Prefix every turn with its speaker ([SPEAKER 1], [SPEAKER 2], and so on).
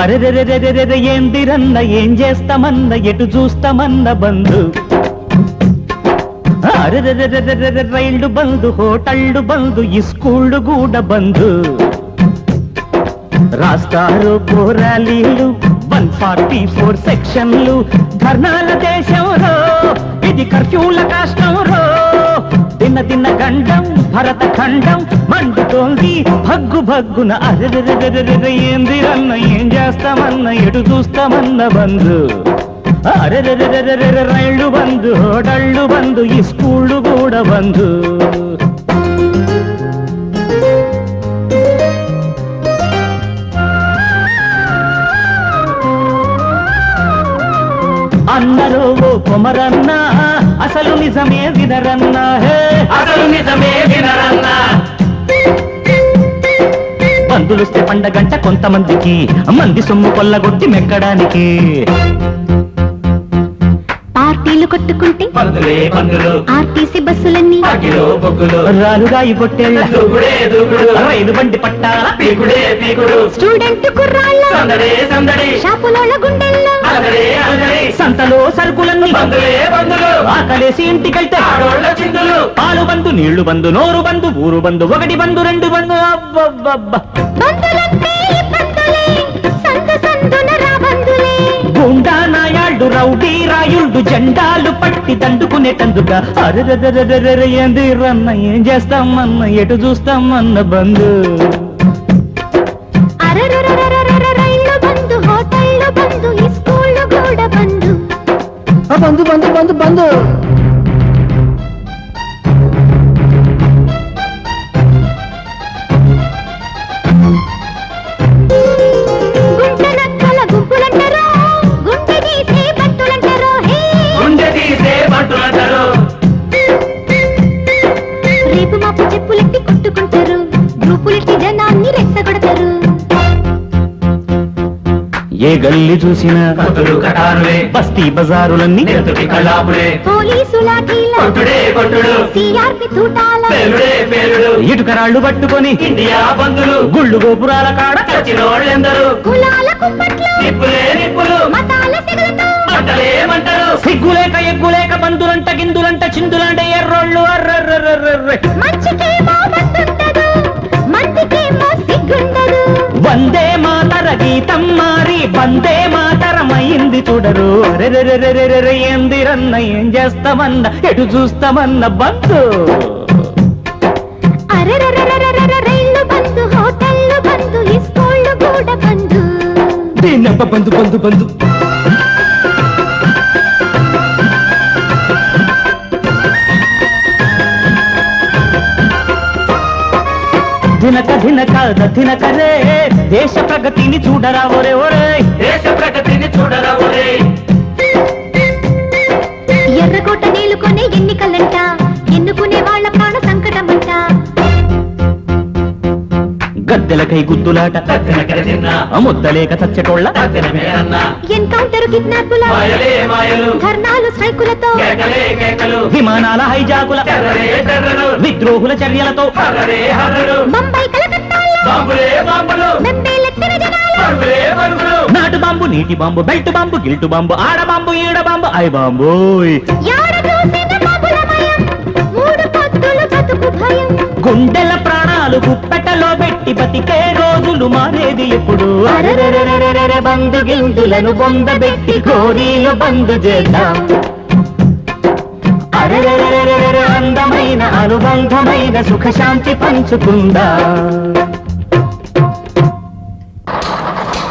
[SPEAKER 1] అరెరెరెరెరెరె ఏందిరన్న ఏం చేస్తామన్న ఎటు చూస్తామన్న బంధు అరెరెరెరెరెరె రైళ్ళు బంధు హోటళ్ళు బంధు ఈ స్కూళ్ళు కూడా బంధు రాస్తారు పోరాలీలు వన్ ఫార్టీ ఫోర్ సెక్షన్లు ధర్నాల దేశంలో ఇది కర్ఫ్యూల కాష్టంలో దిన దిన గండం భరత ఖండం మండుతోంది. భగ్గు భగ్గున అరెరెరెరెరెరెంది అన్న ఏం చేస్తామన్న ఎటు చూస్తామన్న బంధు? అరెరెరెరెరెరె రైళ్ళు బంధు హోటళ్ళు బంధు ఈ స్కూళ్ళు కూడా బంధు. అన్నరో ఓ కొమరన్నా అసలు నిజమే వినరన్నా హే.
[SPEAKER 2] అసలు నిజమే వినరన్నా.
[SPEAKER 1] పండగంట కొంతమందికి మంది సొమ్ము కొల్లగొట్టి మెక్కడానికి.
[SPEAKER 3] పార్టీలు కొట్టుకుంటే ఆర్టీసీ బస్సులన్నీ
[SPEAKER 1] రాలుగాయి పొట్టేళ్ళ. రైలు బండి పట్టాల.
[SPEAKER 3] స్టూడెంట్ కుర్రాళ్ళ.
[SPEAKER 2] సందడే సందడి.
[SPEAKER 3] షాపులోళ్ళ
[SPEAKER 2] అలరి
[SPEAKER 1] సంతలో సరుకులన్నీ. ఆకలేసి ఇంటికెళ్తే. పాలు బందు నీళ్ళు బందు నోరు బందు ఊరు బందు ఒకటి బందు రెండు బందు. అబ్బబ్బబ్బ. జెండాలు పట్టి దండుకునేటందుక అరెరెరెరెరెరె ఏంది రన్న ఏం చేస్తామన్న ఎటు చూస్తామన్న బంధు.
[SPEAKER 3] బంధు బంధు బంధు
[SPEAKER 1] బంధు. ఏ గల్లి చూసినా? బస్తీ బజారులన్నీ
[SPEAKER 2] పేలుడు
[SPEAKER 1] ఇటుకరాళ్ళు పట్టుకొని
[SPEAKER 2] ఇండియా బంధులు.
[SPEAKER 1] గుళ్ళు గోపురాల కాడ
[SPEAKER 2] చచ్చినోళ్ళెందరూ.
[SPEAKER 3] కులాల కుప్పట్లో
[SPEAKER 2] నిప్పులే నిప్పులు.
[SPEAKER 3] మతాల సెగలతో
[SPEAKER 2] మంటలే మంటలు.
[SPEAKER 1] సిగ్గులేక ఎగ్గులేక బంధులంట గిందులంట చిందులంట ఎర్రోళ్ళు అర్రర్రర్రర్రె. అరెరెరెరెరెరె ఏందిరన్న ఏం చేస్తామన్న ఎటు చూస్తామన్న
[SPEAKER 3] రైళ్ళు బంధు బంధు బంధు
[SPEAKER 1] బంధు దినక దినక దినకరే దేశ ప్రగతిని చూడరా ఒరే ఒరే
[SPEAKER 2] దేశ ప్రగతిని చూడరా ఒరే
[SPEAKER 3] ఎర్రకోట నీలుకొనే ఎన్నికలంట.
[SPEAKER 1] గద్దెలకై గుద్దులాట. ముద్దలేక చచ్చటోళ్ళ.
[SPEAKER 3] ఎన్కౌంటర్ కిడ్నాపుల ధర్నాలు స్ట్రైకులతో.
[SPEAKER 1] విమానాల హైజాకుల. విద్రోహుల చర్యలతో.
[SPEAKER 3] బొంబాయి
[SPEAKER 1] నాటు బాంబు నీటి bomb belt bomb gilt bomb ఆడ బాంబు ఈడ బాంబు ఐ బాంబోయ్.
[SPEAKER 3] యాడ చూసిన బాబులమయం మూడు పొత్తులు బతుకు భయం.
[SPEAKER 1] గుండెల ప్రాణాలు గుప్పెటలో పెట్టి బతికే రోజులు మారేది ఎప్పుడు? అరెరెరెరెరెరె బంధు గిందులను బొందబెట్టి కోరీలు బంధు చేద్దాం. అందమైన అనుబంధమైన సుఖశాంతి పంచుకుందా.